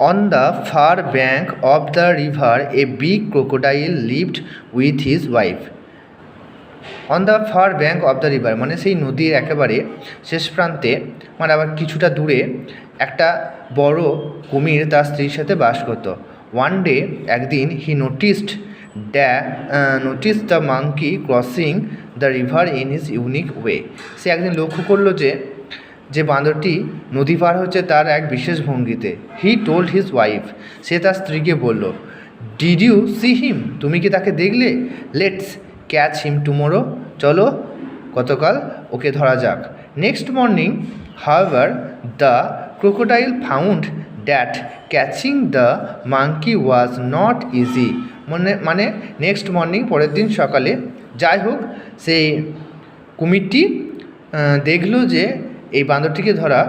On the far bank of the river a big crocodile lived with his wife on the far bank of the river মানে সেই নদীর একেবারে শেষ প্রান্তে মানে আবার কিছুটা দূরে, একটা বড় কুমির তার স্ত্রীর সাথে বাস করতো। ওয়ান ডে একদিন he noticed the notice the monkey crossing the river in his unique way সে একদিন লক্ষ্য করল যে যে বাঁদরটি নদী পার হচ্ছে তার এক বিশেষ ভঙ্গিতে। হি টোল্ড হিজ ওয়াইফ সে তার স্ত্রীকে বলল ডিড ইউ সি হিম তুমি কি তাকে দেখলে? লেটস ক্যাচ হিম টুমোরো চলো, গতকাল ওকে ধরা যাক। Next morning however the crocodile found that catching the monkey was not easy মানে মানে নেক্সট মর্নিং পরের দিন সকালে। যাই হোক, সেই কুমিরটি দেখল যে এই বাঁদরটিকে ধরা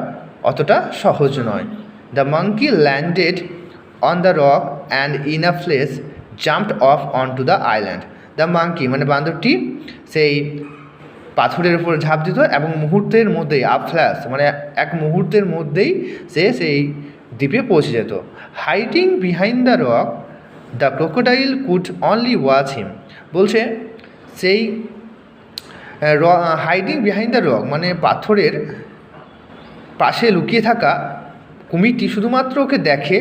অতটা সহজ নয়। The monkey landed on the rock and in a place jumped off on to the island the monkey মানে বাঁদরটি সেই পাথরের উপর ঝাঁপ দিত এবং মুহূর্তের মধ্যেই আপ ফ্ল্যাশ মানে এক মুহূর্তের মধ্যেই সে সেই দ্বীপে পৌঁছে যেত। Hiding behind the rock the crocodile could only watch him বলছে, সেই হাইডিং বিহাইন্ড দ্য রক মানে পাথরের পাশে লুকিয়ে থাকা কুমিরটি শুধুমাত্র ওকে দেখে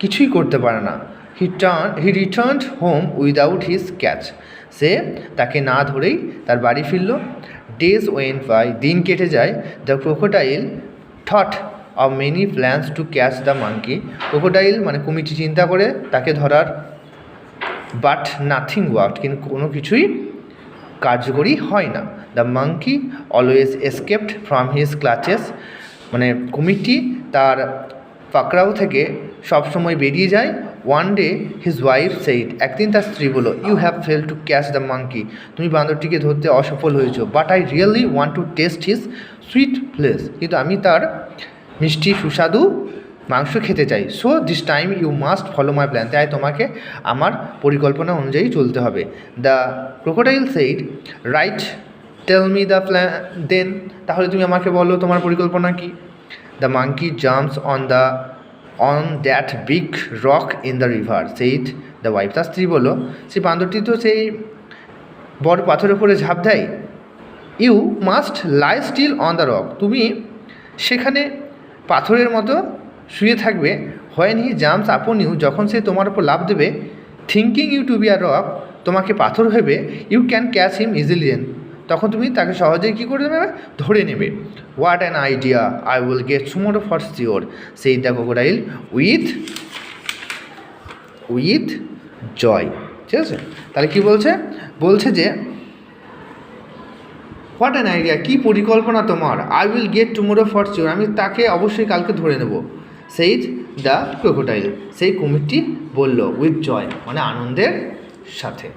কিছুই করতে পারে না। He turn he return home without his catch সে তাকে না ধরেই তার বাড়ি ফিরল। ডেজ ওয়েন বাই দিন কেটে যায়। The crocodile thought of many plans to catch the monkey crocodile মানে কুমিরটি চিন্তা করে তাকে ধরার বাট নাথিং ওয়ার্ক কিন্তু কোনো কিছুই কার্যকরী হয় না। The monkey always escaped from his clutches মানে কুমিরটি তার পাকড়াও থেকে সবসময় বেরিয়ে যায়। One day his wife said একদিন তার স্ত্রী বলো you have fail to catch the monkey তুমি বান্দরটিকে ধরতে অসফল হয়েছো। But I really want to taste his sweet flesh কিন্তু আমি তার মিষ্টি সুস্বাদু মাংস খেতে চাই। So this time you must follow my plan তাই তোমাকে আমার পরিকল্পনা অনুযায়ী চলতে হবে। The crocodile said right tell me the plan then তাহলে তুমি আমাকে বলো তোমার পরিকল্পনা কি? The monkey jumps on the on that big rock in the river said the wife তার স্ত্রী বলল, সেই বান্দরটি তো সেই বড় পাথরের উপরে ঝাঁপ দেয়। You must lie still on the rock তুমি সেখানে পাথরের মতো শুয়ে থাকবে। When he jumps upon you যখন সে তোমার উপর লাভ দেবে thinking you to be a rock তোমাকে পাথর ভেবে you can catch him easily তখন তুমি তাকে সহজেই কী করে নেবে? ধরে নেবে। What an idea I will get suo motu for sure said the crocodile with with joy ঠিক আছে? তাহলে কি বলছে? বলছে যে হোয়াট অ্যান আইডিয়া কী পরিকল্পনা তোমার? I will get tomorrow for sure আমি তাকে অবশ্যই কালকে ধরে নেব। সেই দ্য ক্রোকোডাইল সেই কুমিরটি বলল উইথ জয় মানে আনন্দের সাথে।